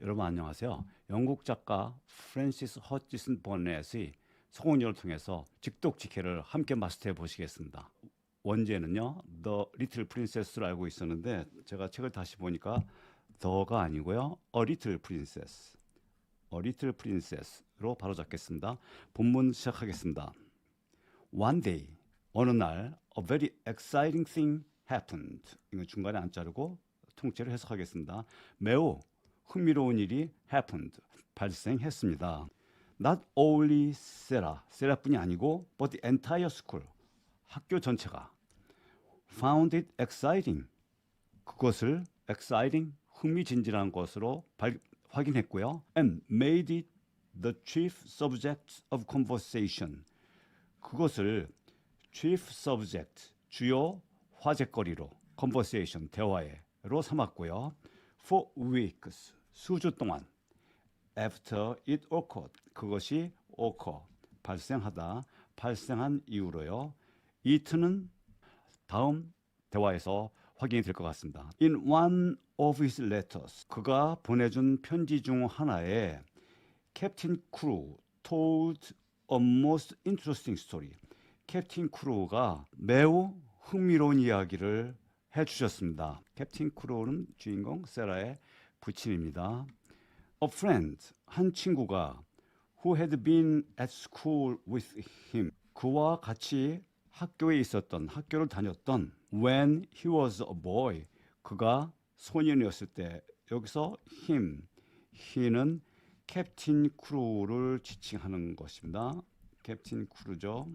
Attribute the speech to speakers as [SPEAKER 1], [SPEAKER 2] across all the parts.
[SPEAKER 1] 여러분 안녕하세요. 영국 작가 프랜시스 허치슨 버넷의 성원열을 통해서 직독직해를 함께 마스터해 보시겠습니다. 원제는요, The Little Princess를 알고 있었는데 제가 책을 다시 보니까 더가 아니고요, A Little Princess, A Little Princess로 바로 잡겠습니다. 본문 시작하겠습니다. One day, 어느 날, a very exciting thing happened. 이거 중간에 안 자르고 통째로 해석하겠습니다. 매우 흥미로운 일이 happened, 발생했습니다. Not only Sarah, 세라뿐이 아니고, but the entire school, 학교 전체가 found it exciting. 그것을 exciting, 흥미진진한 것으로 발, 확인했고요. And made it the chief subject of conversation. 그것을 chief subject, 주요 화제거리로 conversation, 대화에로 삼았고요. For weeks, 수주 동안 after it occurred, 그것이 occur, 발생하다, 발생한 이후로요. it는 다음 대화에서 확인이 될 것 같습니다. In one of his letters, 그가 보내준 편지 중 하나에 캡틴 크루 told a most interesting story. 캡틴 크루가 매우 흥미로운 이야기를 해 주셨습니다. 캡틴 크루는 주인공 세라의 부친입니다. A friend, 한 친구가 who had been at school with him, 그와 같이 학교에 있었던, 학교를 다녔던 when he was a boy, 그가 소년이었을 때 여기서 him, he는 캡틴 크루를 지칭하는 것입니다. 캡틴 크루죠.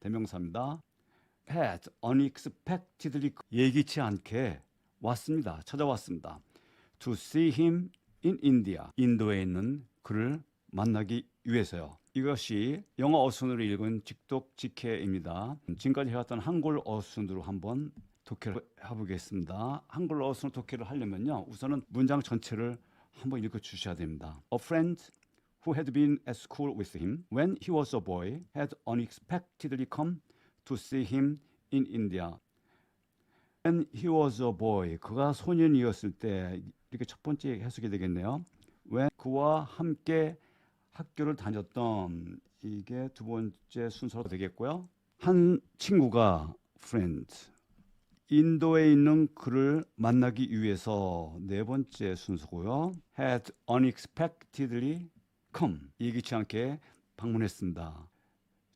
[SPEAKER 1] 대명사입니다. had unexpectedly 예기치 않게 왔습니다. 찾아왔습니다. To see him in India. 인도에 있는 그를 만나기 위해서요. 이것이 영어 어순으로 읽은 직독직해입니다. 지금까지 해왔던 한글 어순으로 한번 독해를 해보겠습니다. 한글 어순 독해를 하려면요. 우선은 문장 전체를 한번 읽어 주셔야 됩니다. A friend who had been at school with him when he was a boy had unexpectedly come to see him in India. When he was a boy, 그가 소년이었을 때 이렇게 첫 번째 해석이 되겠네요. when 그와 함께 학교를 다녔던 이게 두 번째 순서로 되겠고요. 한 친구가 friend 인도에 있는 그를 만나기 위해서 네 번째 순서고요. had unexpectedly come 예기치 않게 방문했습니다.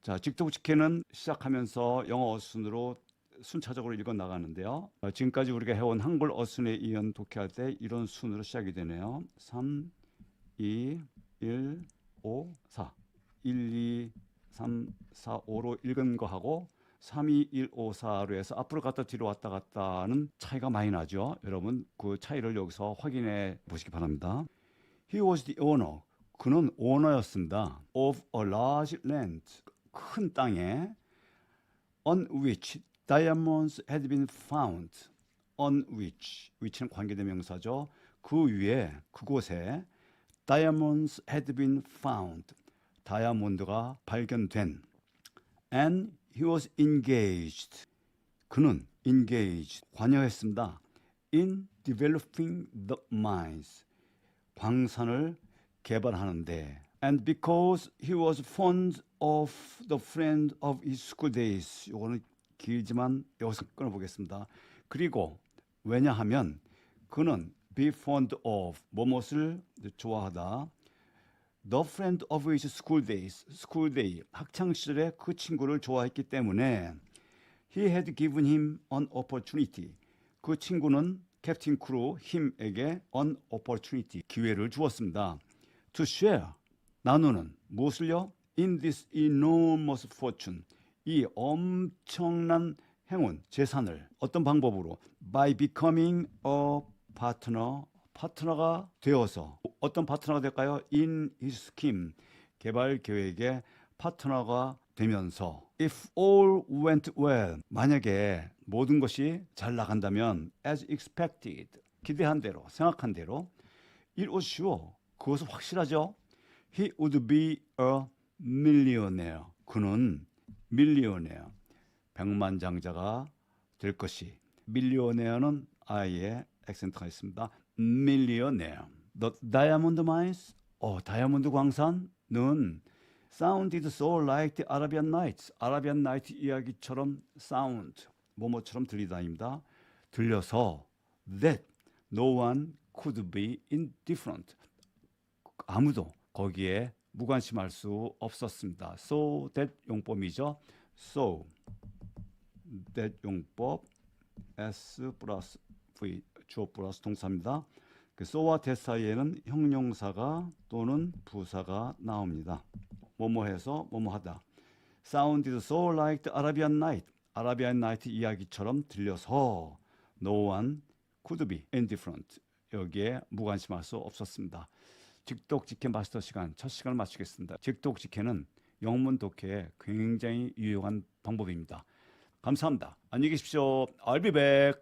[SPEAKER 1] 자, 직독직해는 시작하면서 영어 어순으로 순차적으로 읽어 나가는데요. 어, 지금까지 우리가 해온 한글 어순에 이은 독해할 때 이런 순으로 시작이 되네요. 3, 2, 1, 5, 4. 1, 2, 3, 4, 5로 읽은 거하고 3, 2, 1, 5, 4로 해서 앞으로 갔다 뒤로 왔다 갔다 하는 차이가 많이 나죠. 여러분 그 차이를 여기서 확인해 보시기 바랍니다. He was the owner. 그는 오너였습니다. Of a large land. 큰 땅에 on which diamonds had been found. on which. which는 관계대명사죠. 그 위에 그곳에 diamonds had been found. 다이아몬드가 발견된. and he was engaged. 그는 engaged 관여했습니다. in developing the mines. 광산을 개발하는데 and because he was fond of the friend of his school days. 요거는 길지만 여기서 끊어보겠습니다. 그리고 왜냐하면 그는 be fond of 뭐뭇을 좋아하다. The friend of his school days, school day, 학창 시절에 그 친구를 좋아했기 때문에 he had given him an opportunity. 그 친구는 캡틴 크루 힘에게 an opportunity, 기회를 주었습니다. To share, 나누는 무엇을요? In this enormous fortune, 이 엄청난 행운, 재산을 어떤 방법으로? By becoming a partner, 파트너가 되어서 어떤 파트너가 될까요? In his scheme, 개발 계획의 파트너가 되면서 if all went well, 만약에 모든 것이 잘 나간다면 as expected, 기대한 대로, 생각한 대로 it was sure, 그것은 확실하죠. He would be a millionaire. 그는 밀리오네어, 백만장자가 될 것이. 밀리오네어는 아예 액센트가 있습니다. 밀리오네어, The diamond mines, 어, 다이아몬드 광산은 sounded so like the Arabian Nights. 아라비안 나이트 이야기처럼 sound, 뭐뭐처럼 들리다입니다. 들려서 that no one could be indifferent. 아무도 거기에 무관심할 수 없었습니다. So that 용법이죠. So that 용법 S 플러스 V 주어 플러스 동사입니다. 그 so와 that 사이에는 형용사가 또는 부사가 나옵니다. 뭐뭐해서 뭐뭐하다. Sounded so like the Arabian Night. 아라비안 나이트 이야기처럼 들려서 no one could be indifferent. 여기에 무관심할 수 없었습니다. 직독직해 마스터 시간 첫 시간을 마치겠습니다. 직독직해는 영문 독해에 굉장히 유용한 방법입니다. 감사합니다. 안녕히 계십시오. I'll be back.